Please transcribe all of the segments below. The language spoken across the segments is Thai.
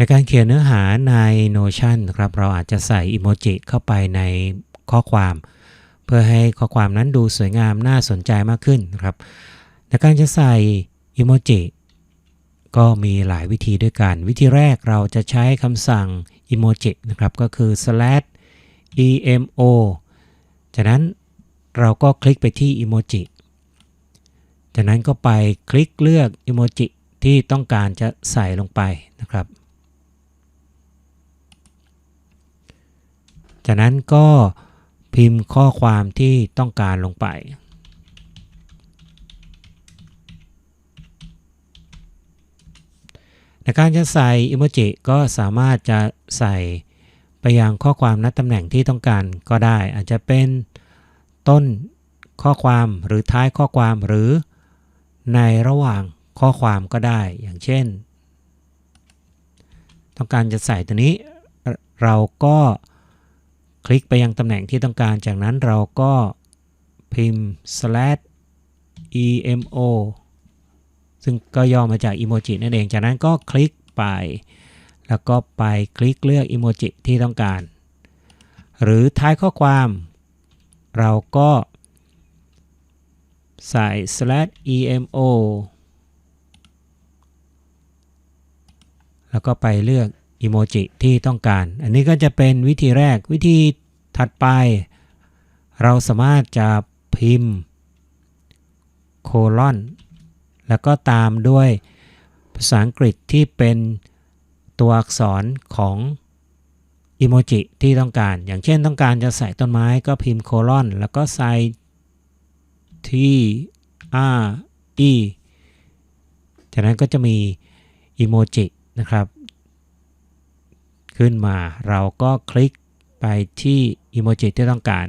ในการเขียนเนื้อหาใน Notion นะครับเราอาจจะใส่อิโมจิเข้าไปในข้อความ เพื่อให้ข้อความนั้นดูสวยงามน่าสนใจมากขึ้นนะครับในการจะใส่อิโมจิก็มีหลายวิธีด้วยกัน วิธีแรกเราจะใช้คำสั่งอิโมจินะครับก็คือ slash emo จากนั้นเราก็คลิกไปที่อิโมจิจากนั้นก็ไปคลิกเลือกอิโมจิที่ต้องการจะใส่ลงไปนะครับ จากนั้นก็พิมพ์ข้อความที่ต้องการลงไป ในการจะใส่อิโมจิก็สามารถจะใส่ไปยังข้อความนัดตำแหน่งที่ต้องการก็ได้ อาจจะเป็นต้นข้อความหรือท้ายข้อความหรือในระหว่างข้อความก็ได้ อย่างเช่น ต้องการจะใส่ตัวนี้ เราก็ คลิกไปยังตำแหน่งที่ต้องการ จากนั้นเราก็พิมพ์ slash emo ซึ่งก็ย่อมาจากอิโมจินั่นเอง จากนั้นก็คลิกไป แล้วก็ไปคลิกเลือกอิโมจิที่ต้องการ หรือท้ายข้อความ เราก็ใส่ slash emo แล้วก็ไปเลือก อิโมจิที่ต้องการ อันนี้ก็จะเป็นวิธีแรกวิธีถัดไป เราสามารถจะพิมพ์โคลอนแล้วก็ตามด้วยภาษาอังกฤษที่เป็นตัวอักษรของอิโมจิที่ต้องการ อย่างเช่นต้องการจะใส่ต้นไม้ก็พิมพ์โคลอนแล้วก็ใส่ T R E จากนั้นก็จะมีอิโมจินะครับ ขึ้นมา เราก็คลิกไปที่อิโมจิที่ต้องการ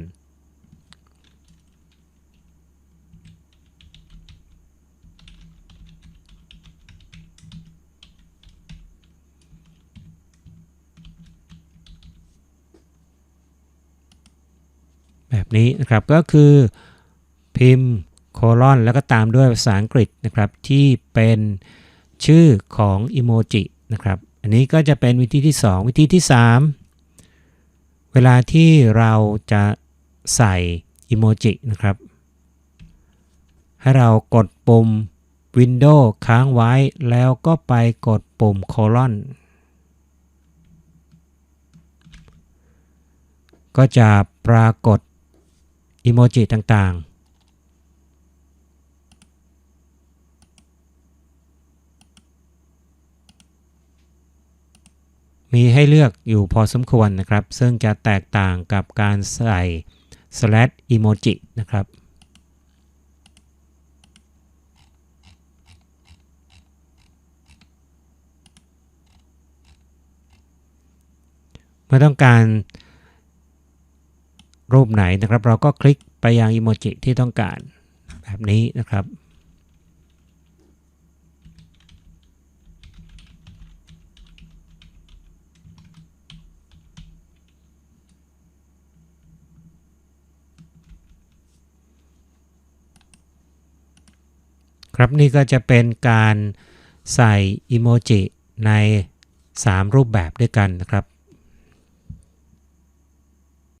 แบบนี้นะครับก็คือพิมพ์โคลอนแล้วก็ตามด้วยภาษาอังกฤษนะครับที่เป็นชื่อของอิโมจินะครับ อันนี้ก็จะเป็นวิธีที่ 2 วิธีที่ 3 เวลาที่เราจะใส่อิโมจินะครับ ให้เรากดปุ่ม Windows ค้างไว้แล้วก็ไปกดปุ่มโคลอนก็จะปรากฏอิโมจิต่าง มีให้เลือกอยู่พอสมควรนะครับ ซึ่งจะแตกต่างกับการใส่ slash emoji นะครับ เมื่อต้องการรูปไหนนะครับ เราก็คลิกไปยังอิโมจิที่ต้องการแบบนี้นะครับ ครับนี่ก็จะเป็นการใส่อิโมจิใน 3 รูปแบบด้วยกันนะครับ